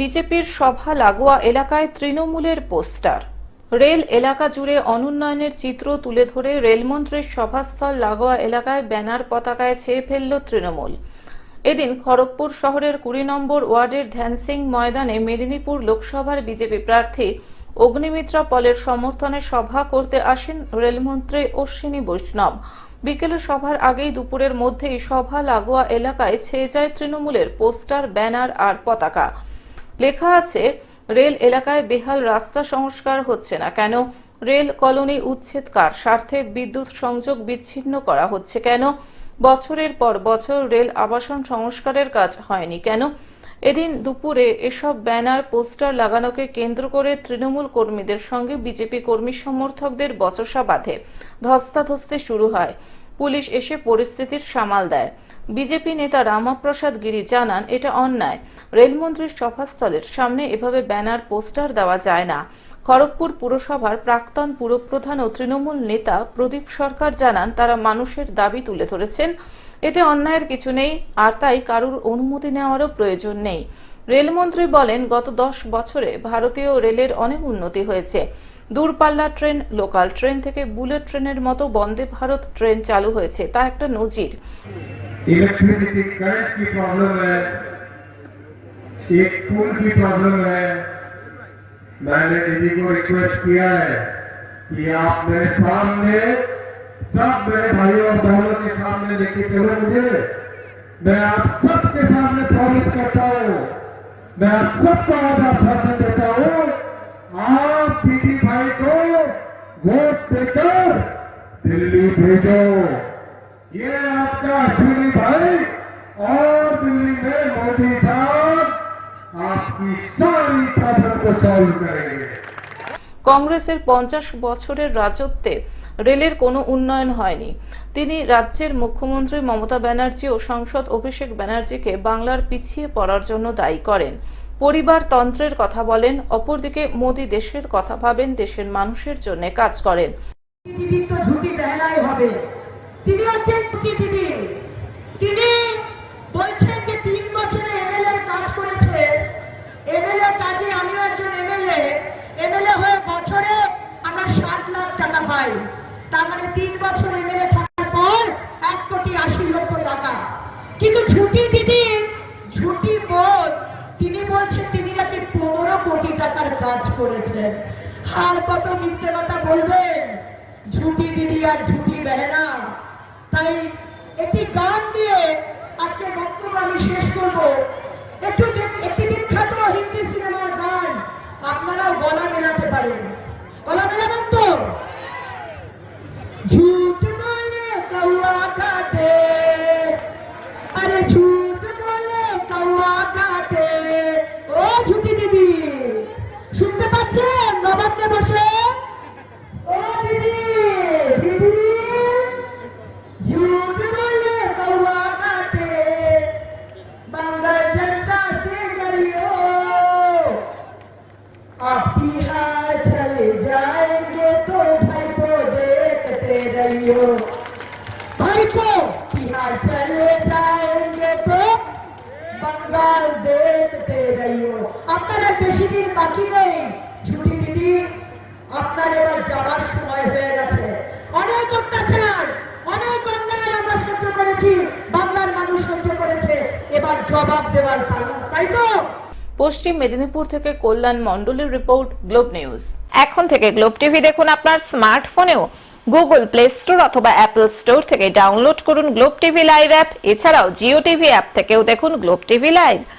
বিজেপির সভা লাগোয়া এলাকায় তৃণমূলের পোস্টার। রেল এলাকা জুড়ে অনুন্নয়নের চিত্র তুলে ধরে রেলমন্ত্রীর সভাস্থল লাগোয়া এলাকায় ব্যানার পতাকায় ছেয়ে ফেলল তৃণমূল। এদিন খড়গপুর শহরের কুড়ি নম্বর ওয়ার্ডের ধ্যানসিং ময়দানে মেদিনীপুর লোকসভার বিজেপি প্রার্থী অগ্নিমিত্রা পলের সমর্থনে সভা করতে আসেন রেলমন্ত্রী অশ্বিনী বৈষ্ণব। বিকেলে সভার আগেই দুপুরের মধ্যেই সভা লাগোয়া এলাকায় ছেয়ে যায় তৃণমূলের পোস্টার, ব্যানার আর পতাকা। লেখা আছে, রেল এলাকায় বেহাল রাস্তা সংস্কার হচ্ছে না। কেন? রেল কলোনি উচ্ছেদ কার? স্বার্থে বিদ্যুৎ সংযোগ বিচ্ছিন্ন করা হচ্ছে কেন? বছরের পর বছর রেল আবাসন সংস্কারের কাজ হয়নি কেন? এদিন দুপুরে এসব ব্যানার, পোস্টার লাগানোকে কেন্দ্র করে তৃণমূল কর্মীদের সঙ্গে বিজেপি কর্মী সমর্থকদের বচসা বাঁধে। ধস্তাধস্তি শুরু হয়। পুলিশ এসে পরিস্থিতির সামাল দেয়। বিজেপি নেতা রামাপ্রসাদ গিরি জানান, এটা অন্যায়। রেলমন্ত্রীর সভাস্থলের সামনে এভাবে ব্যানার, পোস্টার দেওয়া যায় না। খড়গপুর পুরসভার প্রাক্তন পুরপ্রধান ও তৃণমূল নেতা প্রদীপ সরকার জানান, তারা মানুষের দাবি তুলে ধরেছেন, এতে অন্যায়ের কিছু নেই, আর তাই কারুর অনুমতি নেওয়ারও প্রয়োজন নেই। রেলমন্ত্রী বলেন, গত দশ বছরে ভারতীয় রেলের অনেক উন্নতি হয়েছে। দূরপাল্লা ট্রেন, লোকাল ট্রেন থেকে বুলেট ট্রেনের মতো বন্দে ভারত ট্রেন চালু হয়েছে। তা একটা নজির। সামনে দেখে मैं आप सबको आज आश्वासन देता हूँ। आप दीदी भाई को वोट देकर दिल्ली भेजो। ये आपका अश्विनी भाई और दिल्ली में मोदी साहब आपकी सारी ताकत को सॉल्व करेंगे। কংগ্রেসের পঞ্চাশ বছরের রাজত্বে রেলের কোনো উন্নয়ন হয়নি। তিনি রাজ্যের মুখ্যমন্ত্রী মমতা ব্যানার্জি ও সাংসদ অভিষেক ব্যানার্জিকে বাংলার পিছিয়ে পড়ার জন্য দায়ী করেন। পরিবারতন্ত্রের কথা বলেন, অপরদিকে মোদী দেশের কথা ভাবেন, দেশের মানুষের জন্য কাজ করেন। তিনি বলছেন যে তিন বছরে এমএলএ কাজ করেছে। এমএলএ কাজে আমিও একজন এমএলএ এমএলএ হয়ে বছরে আমরা ষাট লাখ টাকা পাই তার মানে তিন বছর এমএলএ থাকার পর এক কোটি আশি লক্ষ টাকা। কিন্তু ঝুঁকি দিদি, ঝুঁকি বোন তিনি বলছেন তিনি নাকি পনেরো কোটি টাকার কাজ করেছেন। আর কত মিথ্যে কথা বলবেন? ঝুঁটি দিদি আর ঝুঁটি বেহেনা তাই একটি গান দিয়ে আজকে বক্তব্য আমি শেষ করব। একটি আপনার বেশি দিন বাকি নেই। ছুটি দিদি আপনার এবার যাওয়ার সময় হয়ে গেছে। অনেক অত্যাচার, অনেক অন্যায় আমরা সহ্য করেছি, বাংলার মানুষ সহ্য করেছে, এবার জবাব দেওয়ার পালা, তাই তো? পশ্চিম মেদিনীপুর থেকে কল্যাণ মণ্ডলের রিপোর্ট, গ্লোব নিউজ। এখন থেকে গ্লোব টিভি দেখুন আপনার স্মার্টফোনেও। গুগল প্লে স্টোর অথবা অ্যাপল স্টোর থেকে ডাউনলোড করুন গ্লোব টিভি লাইভ অ্যাপ। এছাড়াও জিও টিভি অ্যাপ থেকেও দেখুন গ্লোব টিভি লাইভ।